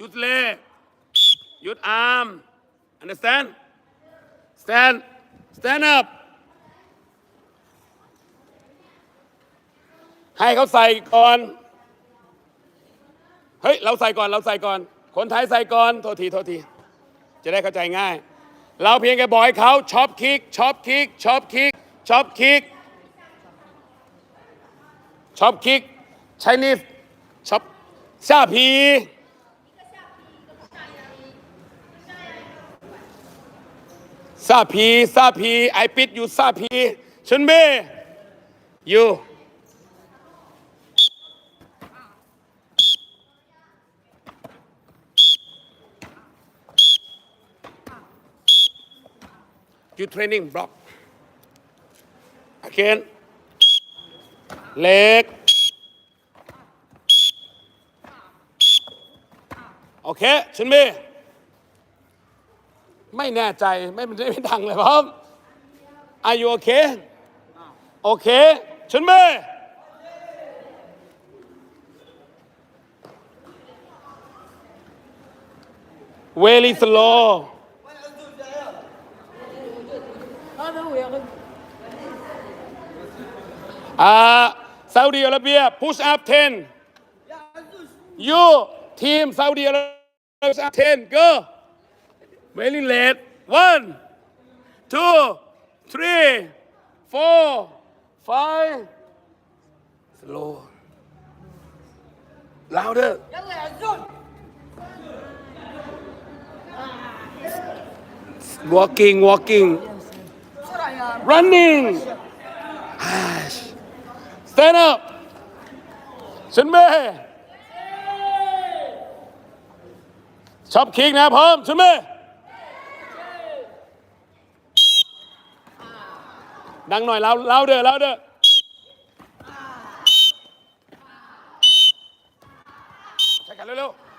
หยุดเล่หยุดอาร์ม understand stand stand up ให้เขาใส่ก่อน เฮ้ย เราใส่ก่อน เราใส่ก่อน คนไทยใส่ก่อน โทษที โทษที จะได้เข้าใจง่าย เราเพียงแค่บอกให้เขาช็อปคิกช็อปคิกช็อปคิกช็อปคิกช็อปคิกใช้นี่ช็อปซาพี ซาพีซาพีไอปิดอยู่ซาพีชนเบอยู่อยู่เทรนนิ่งบล็อกอเคนเล็กโอเคชนเบ ไม่แน่ใจไม่ไม่ไม่ดังเลยครับ Are you okay Okay ชุนเม่เวลิสโลอาซาอุดีอาระเบีย push up 10 you team ซาอุดีอาระเบีย push up 10 go Very late. One, two, three, four, five. Slow. Louder. Walking, walking. Running. Stand up. Xin mê. Chop kick nè, hôm, xin mê. ดังหน่อยเล่าเล่าเด้อเล่าเด้อใช้กันเร็วๆ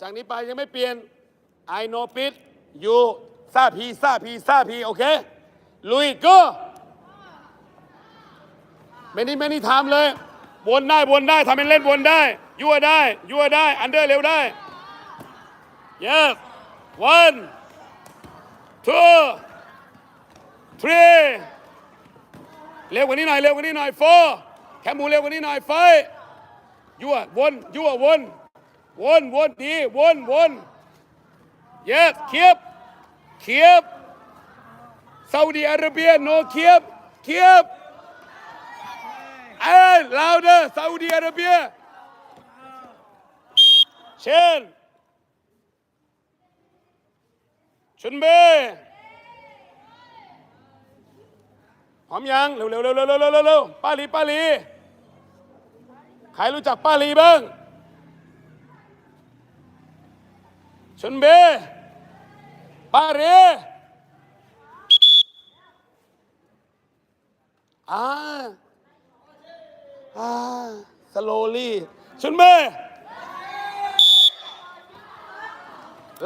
จากนี้ไปยังไม่เปลี่ยน I know pit you ซาพีซาพีซาพีโอเค ลุยก็ไม่นี่ไม่นี่ทำเลยวนได้วนได้ทำเป็นเล่นวนได้ ยั่วได้ ยั่วได้ อันเดอร์เร็วได้ yes one two three เร็วกว่านี้หน่อยเร็วกว่านี้หน่อย four แคมูเร็วกว่านี้หน่อย five ยั่ววนยั่ววนวนวนดีวนวน yes เคียบ เคียบซาอุดิอาระเบียโนเคียบเคียบเอ้ย louder ซาอุดิอาระเบียเชนชุนเบพร้อมยังเร็วเร็วเร็วเร็วเร็วเร็วเร็วป้าลีป้าลีใครรู้จักป้าลีบ้างชุนเบ ป้าเรอ่าอ่า slowly ชุนเบ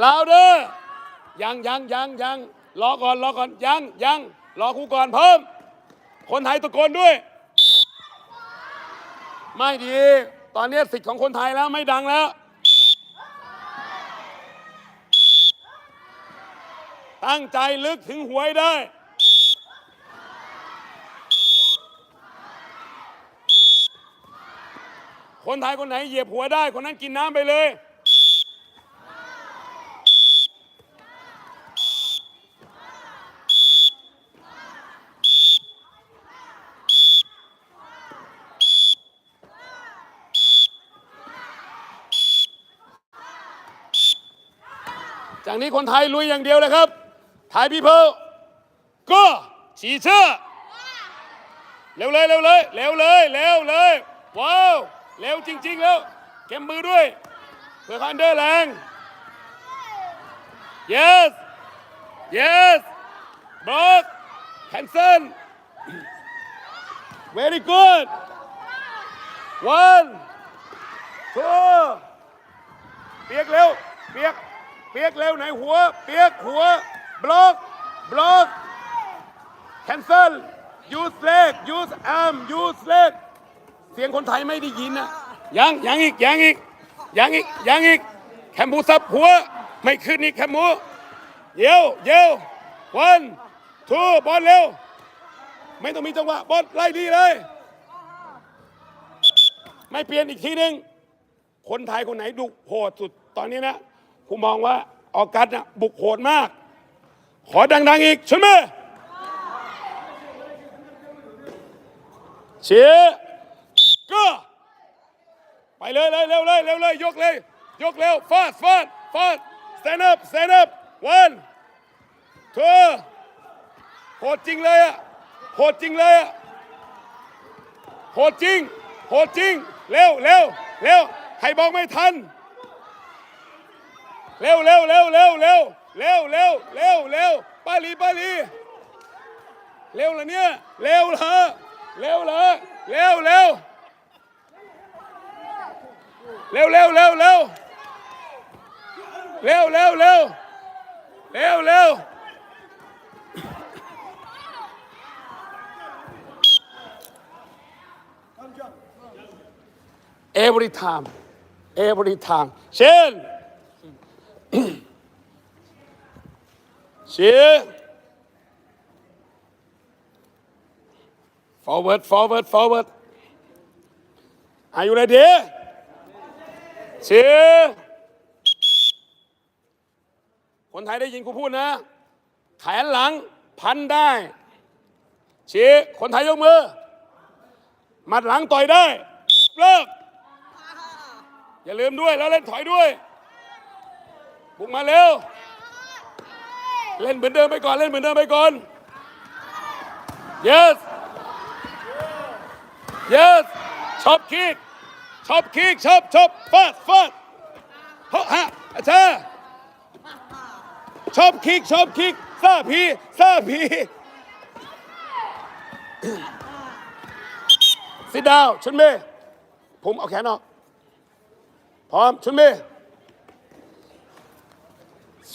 ลาวเดอร์ยังยังยังยังรอก่อนรอก่อนยังยังรอครูก่อนเพิ่ม คนไทยตะโกนด้วย ไม่ดี ตอนนี้สิทธิ์ของคนไทยแล้วไม่ดังแล้ว ตั้งใจลึกถึงหวยได้ คนไทยคนไหนเหยียบหัวได้ คนนั้นกินน้ำไปเลย จากนี้คนไทยลุยอย่างเดียวเลยครับ ไทยพี่เพลก็ฉีเชื่อเร็วเลยเร็วเลยเร็วเลยเร็วเลยว้าวเร็วจริง ๆ แล้วเก็บมือด้วยเพื่อคันเดอร์แรง yes yes block cancel very good one two เปียกเร็วเปียกเปียกเร็วไหนหัว เปียกหัว บล็อกบล็อก cancel use leg use arm use leg เสียงคนไทยไม่ได้ยินนะยังยังอีกยังอีกยังอีกยังอีกแคมบูซับหัว ไม่ขึ้นอีกแคมบูเยวเยว one two บอลเร็ว ไม่ต้องมีจังหวะบอลไล่ดีเลย ไม่เปลี่ยนอีกทีหนึ่งคนไทยคนไหนดุโหดสุดตอนนี้นะผมมองว่าออกัสนะบุกโหดมาก ขอดังๆอีกใช่ไหมเชียก็ไปเลยเลยเร็วเลยเร็วเลยยกเลยยกเร็ว fast fast fast stand up stand up one two โหดจริงเลยอะโหดจริงเลยอะโหดจริงโหดจริงเร็วเร็วเร็วใครบอกไม่ทัน เร็วเร็วเร็วเร็วเร็ว เร็วเร็วเร็วเร็วปาลีปาลีเร็วเหรอเนี่ยเร็วเหรอเร็วเหรอเร็วเร็วเร็วเร็วเร็วเร็วเร็วเร็วเร็วเร็วเร็ว every time every time เช่น เชียร์ forward forward forward are you ready เชียร์คนไทยได้ยินกูพูดนะ แขนหลังพันได้เชียร์คนไทยยกมือ มัดหลังต่อยได้ เลิก อย่าลืมด้วยแล้วเล่นถอยด้วยบุกมาเร็ว เล่นเหมือนเดิมไปก่อน เล่นเหมือนเดิมไปก่อน yes yes ชอบคิกชอบคิกชอบชอบฟาดฟาดเฮ้ฮะอาจารย์ชอบคิกชอบคิกซาพีซาพี sit down ชุนเมย์ผมเอาแขนออกพร้อมชุนเมย์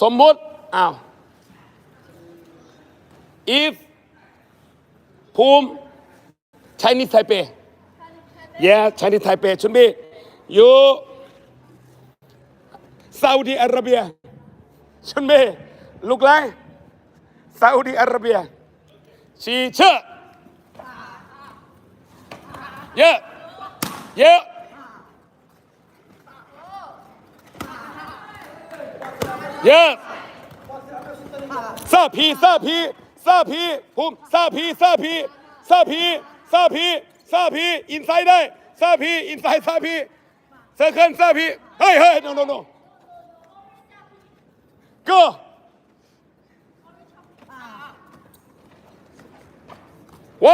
สมมุติอ้าว if ภูมิ Chinese Taipei yeah Chinese Taipei should be you Saudi Arabia should be look like Saudi Arabia she sure yeah yeah เยอะซาพีซาพี ซาพีภูมิซาพีซาพีซาพีซาพีซาพีอินไซด์ได้ซาพีอินไซด์ซาพีเซอร์เคิลซาพีเฮ้ยเฮ้ย no no no go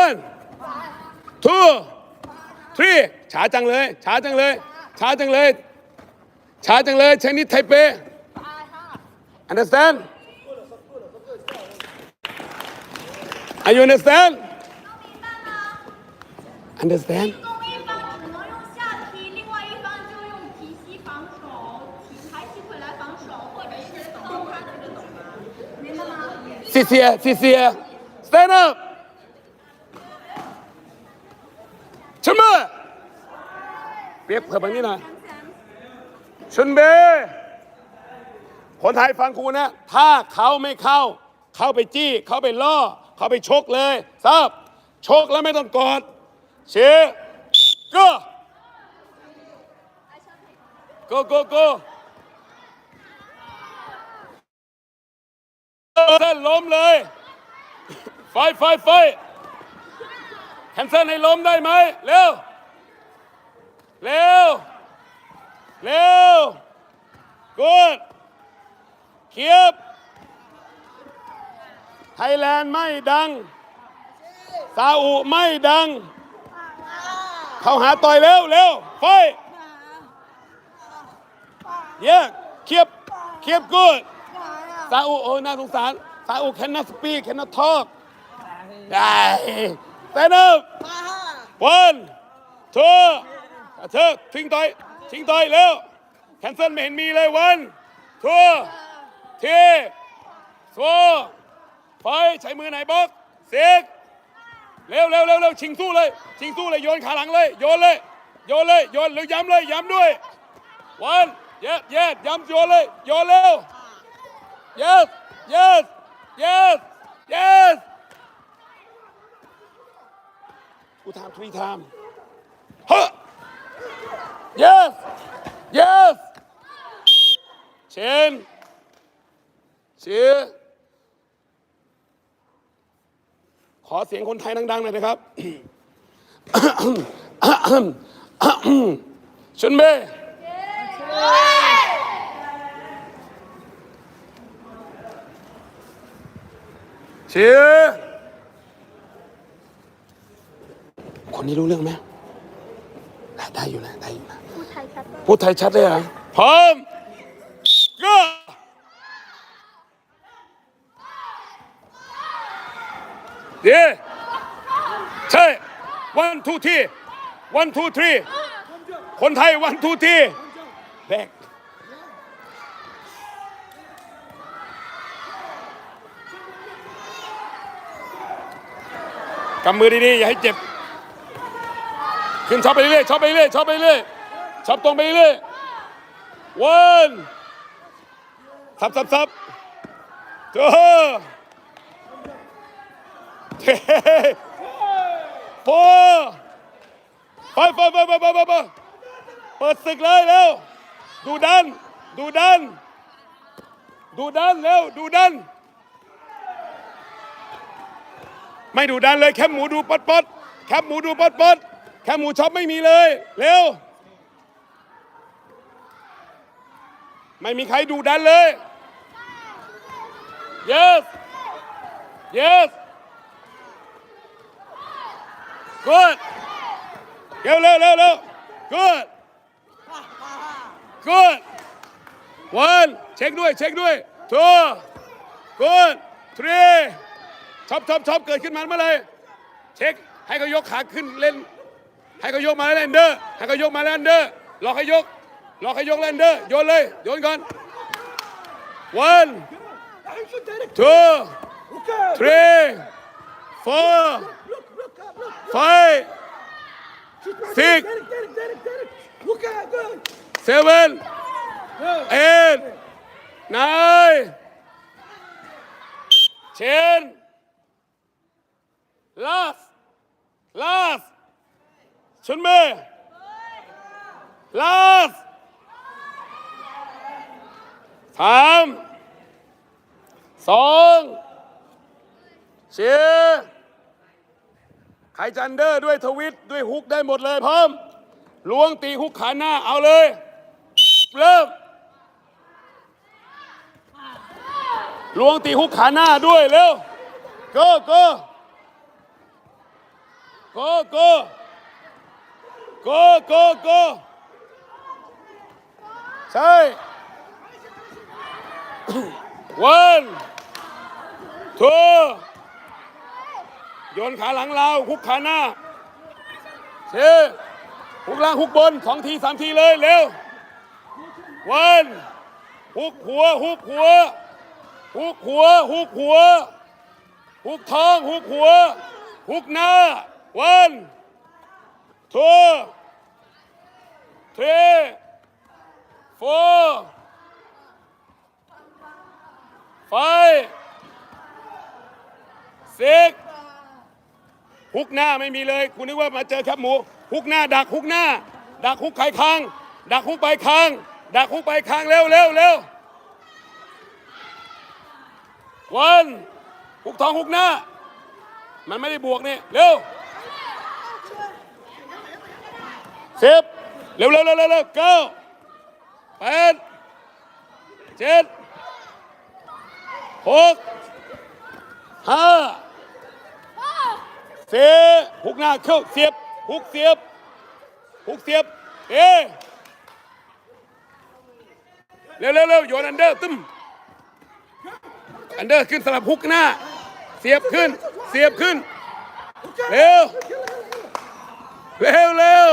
one two three ช้าจังเลยช้าจังเลยช้าจังเลยช้าจังเลยชนิดไทเป Understand? Are you understand? Understand? 谢谢谢谢，Stand up，什么？别เผื่อแบบนี้นะชุนเบคนไทยฟังครูนะ ถ้าเขาไม่เข้า เข้าไปจี้ เข้าไปล่อ เขาไปชกเลยทราบชกแล้วไม่ต้องกอดเชียร์ก็ go go go เส้นล้มเลย ไฟไฟไฟแคนเซิลให้ล้มได้ไหมเร็ว เร็ว เร็วกดเคียบ ทยแลนด์ไม่ดัง ซาอุไม่ดัง เข้าหาต่อยเร็วเร็วไฟเย้เคียบเคียบกูดซาอุโอ้น่าสงสาร ซาอุ cannot speak cannot talk ได้ stand up one two เธอทิ้งต่อยชิงต่อยเร็วแคนเซิลไม่เห็นมีเลยวันทัวทีโซ ไฟใช้มือไหนบล็อกเสกเร็วเร็วเร็วเร็วชิงสู้เลย ชิงสู้เลยโยนขาหลังเลยโยนเลยโยนเลยโยนหรือย้ำเลยย้ำด้วยวันเย็ดเย็ดย้ำโยนเลยโยนเร็ว yes yes yes yes กูทำ three time เฮ้อ yes yes เชนเชียร์ข อเสียงคนไทยดังๆหน่อยนะครับชุนเบเชียร์คนนี้รู้เรื่องไหมได้ได้อยู่นะได้อยู่นะพูดไทยชัดปะพูดไทยชัดเลยเหรอพร้อมก็ ดีใช่ one two three one two three คนไทย one two three แบกกำมือดีๆอย่าให้เจ็บ ขึ้นช็อปไปเรื่อยช็อปไปเรื่อยช็อปไปเรื่อยช็อปตรงไปเรื่อยวันสับสับสับเจอ โฟไปไปไปไปไปไปไปเปิดศึกเลยเร็วดูดัน ดูดัน ดูดันเร็วดูดัน ไม่ดูดันเลยแคบหมูดูปดปดแคบหมูดูปดปดแคบหมูช็อปไม่มีเลย เร็ว ไม่มีใครดูดันเลย yes yes good เร็วเร็วเร็วเร็ว good good one เช็คด้วย เช็คด้วย two good three ช็อปช็อปช็อปเกิดขึ้นมาเมื่อไหรเช็ค ให้เขายกขาขึ้นเล่น ให้เขายกมาแล้วเล่นเดอร์ ให้เขายกมาแล้วเดอร์รอให้ยกรอให้ยกเล่นเดอร์ โยนเลย โยนก่อน one two three four five six seven eight nine ten last last ชุนเมย์ last สามสองเชียร์ใครจันเดอร์ด้วยทวิตด้วยฮุกได้หมดเลยพร้อมล้วงตีฮุกขาหน้าเอาเลย เริ่มล้วงตีฮุกขาหน้าด้วยเร็ว go go go go go go go ใช่ one two โยนขาหลังเราฮุกขาหน้าเชฮุกล่างฮุกบนสองทีสามทีเลยเร็ว one ฮุกหัวฮุกหัวฮุกหัวฮุกหัวฮุกท้องฮุกหัวฮุกหน้า one two three four five six ฮุกหน้าไม่มีเลยคุณนึกว่ามาเจอแคบหมูฮุกหน้าดักฮุกหน้า ดักฮุกไข่คาง ดักฮุกใบคาง ดักฮุกใบคางเร็วเร็วเร็ววันฮุกท้องฮุกหน้า มันไม่ได้บวกนี่เร็วสิบเร็วเร็วเร็วเร็วเร็วเก้าแปดเจ็ดหกห้า สี่ฮุกหน้าเข้าเสียบฮุกเสียบฮุกเสียบเอ๊เร็วเร็วเร็วโยนอันเดอร์ตึ้มอันเดอร์ขึ้นสลับฮุกหน้า เสียบขึ้น เสียบขึ้น เร็ว เร็วเร็ว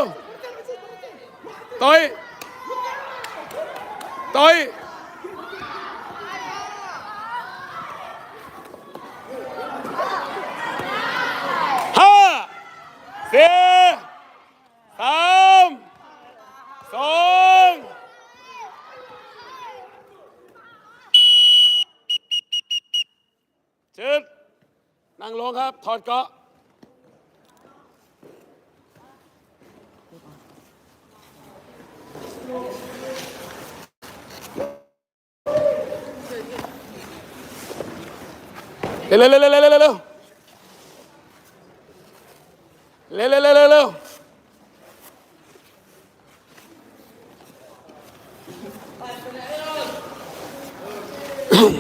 ต่อยต่อยห้าสี่สามสองจืดนั่งลงครับ ถอดเกาะเร็วเร็วเร็วเร็วเร็วเร็วเร็วเร็วเร็วเร็วเร็ว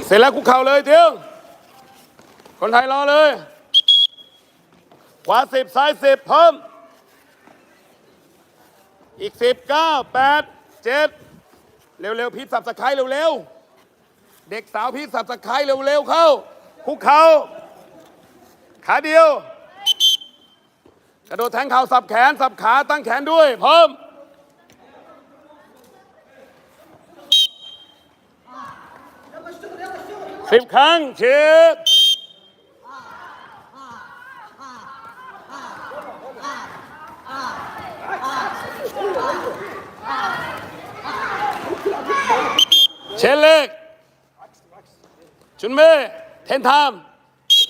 เสร็จแล้วคุกเข่าเลยเดียวคนไทยรอเลย ขวาสิบซ้ายสิบเพิ่ม อีกสิบเก้าแปดเจ็ดเร็วๆ พีทสับสไครเร็วเร็วๆ เด็กสาวพีทสับสไครเร็วเร็วๆ เข้า คุกเข่าขาเดียว กระโดดแทงเข่าสับแขน สับขาตั้งแขนด้วย เพร้อมสิบครั้งเชียด เชลเล็กจุนเม่เทนทาม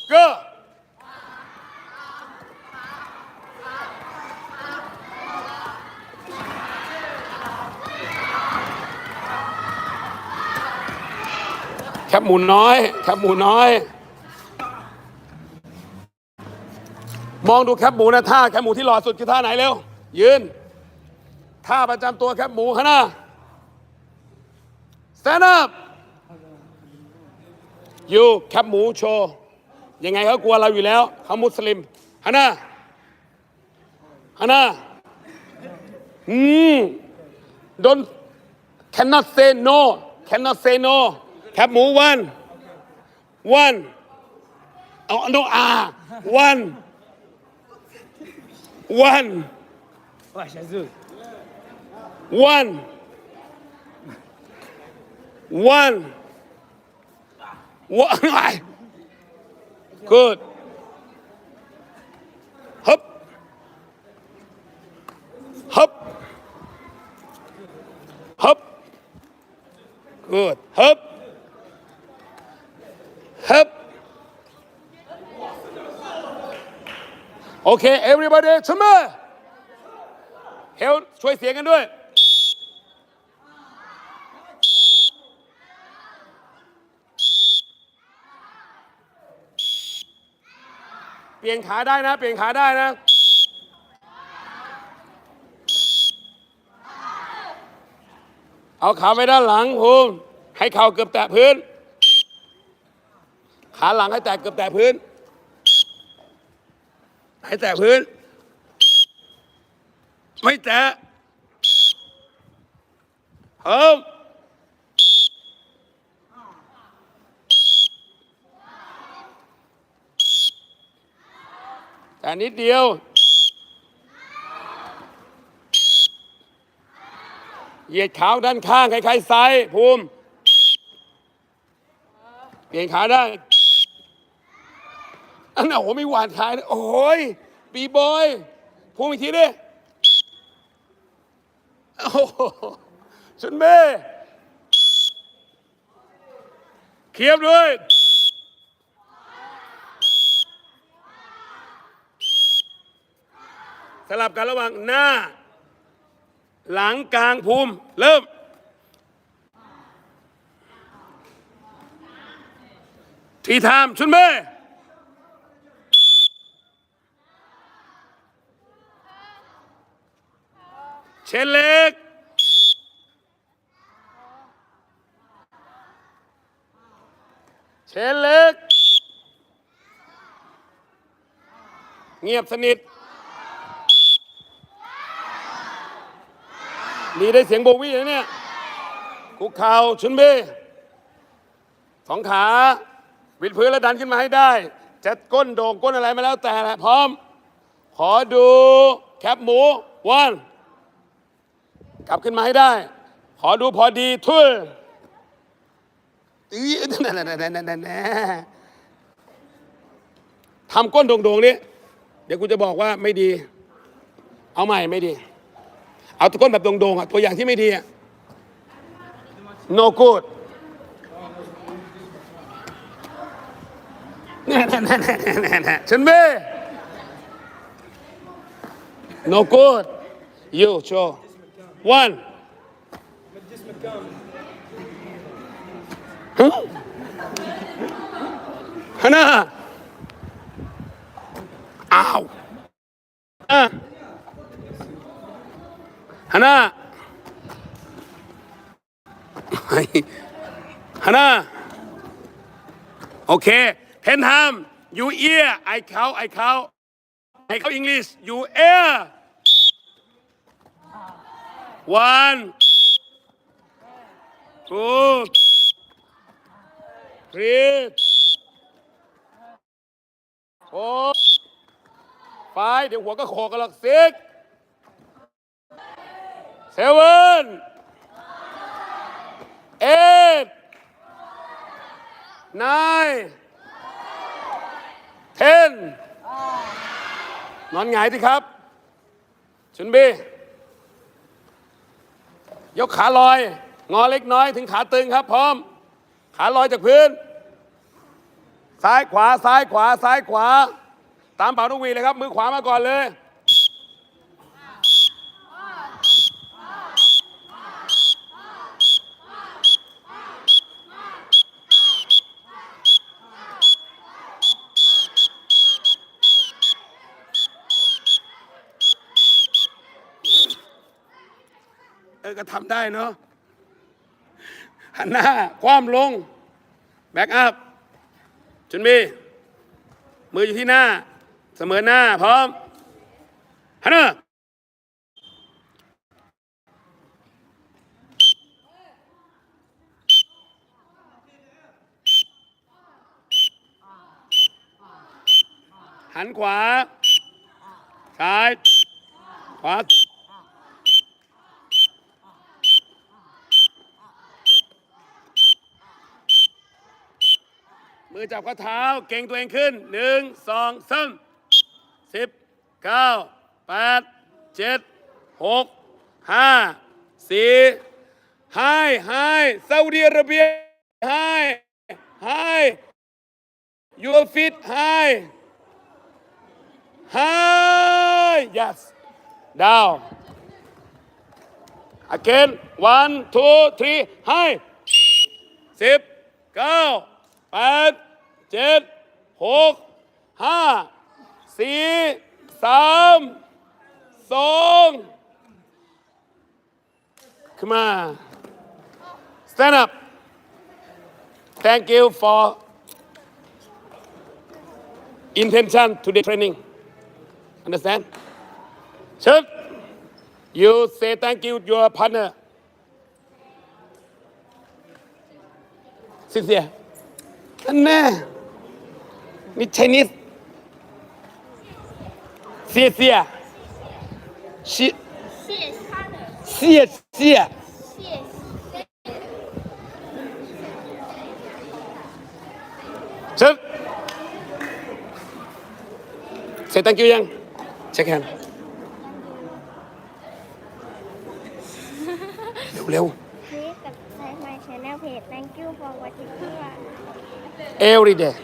เกอร์แคบหมูน้อย แคบหมูน้อย มองดูแคบหมูนะท่าแคบหมูที่หล่อสุดคือท่าไหนเร็ว ยืน ท่าประจำตัวแคบหมูข้างหน้า stand up ยูแคปหมูโชว์ ยังไงเขากลัวเราอยู่แล้วเขามุสลิมฮานาฮานาอืม don't cannot say no cannot say no แคปหมู one one เอา no ah one one. Oh, ouais, Chazou. one. One. One. Good. Hop hop hop good. Hop hop okay everybody ชมมือเฮลช่วยเสียงกันด้วย เปลี่ยนขาได้นะ เปลี่ยนขาได้นะ เอาขาไว้ด้านหลังภูมิให้เข่าเกือบแตะพื้น ขาหลังให้แตะเกือบแตะพื้น ให้แตะพื้น ไม่แตะเพิ่มแต่นิดเดียว เหยียดขาด้านข้างคล้ายๆซ้ายภูมิ เปลี่ยนขาได้ อันนั้นโอ้ไม่หวานขาเลยโอ้ยบีบอยภูมิอีกทีดิโอ้โหชุนเบ้เคียบด้วยสลับกันระหว่างหน้า หลังกลางภูมิ เริ่ม ทีไทม์ชุนเบ้ เชนเล็ก เชนเล็ก เงียบสนิท นี่ได้เสียงโบวี่นะเนี่ย คุกเข่าชุนเบสองขาวิดพื้นแล้วดันขึ้นมาให้ได้ จะก้นโด่งก้นอะไรมาแล้วแต่แหละพร้อม ขอดูแคปหมูวัน กลับขึ้นมาให้ได้ ขอดูพอดีทุ่ยอื้อนั่นนั่นนั่นนั่นนั่นทำก้นโด่งๆนี้ เดี๋ยวกูจะบอกว่าไม่ดี เอาใหม่ไม่ดี เอาตะก้นแบบโด่งๆอะตัวอย่างที่ไม่ดีอะ no good แน่แน่แน่แน่แน่แน่ฉันไม่ no good you show one huh? Hannah อ้าวอะฮานาฮานาโอเค ten time you ear I count I count I count English you ear one two three four five เดี๋ยวหัวก็โขกกันหรอก six seven eight nine ten นอนหงายสิครับชุนบี ยกขาลอย งอเล็กน้อยถึงขาตึงครับ พร้อม ขาลอยจากพื้น ซ้ายขวาซ้ายขวาซ้ายขวา ตามเป่านกหวีดเลยครับ มือขวามาก่อนเลย ออก็ทำได้เนาะหันหน้า คว่ำลง แบ็กอัพจุนบีมืออยู่ที่หน้า เสมอหน้า พร้อมหันหน้าหันขวา ซ้าย ขวา มือจับข้อเท้าเก่งตัวเองขึ้นหนึ่งสองสามสิบเก้าแปดเจ็ดหกห้าสี่ไฮไฮซาอุดิอาระเบียไฮไฮ your feet high high yes down again one two three high สิบเก้าแปด เจ็ดหกห้าสี่สามสอง Come on stand up thank you for intention to the training understand ชึก you say thank you your partner สิเสียอันแน่ นี่ไชนีสเสียเสียชิเสียเสียชิญ Say thank you ยัง Check hand เร็วๆ Please subscribe my channel page Thank you for watching every day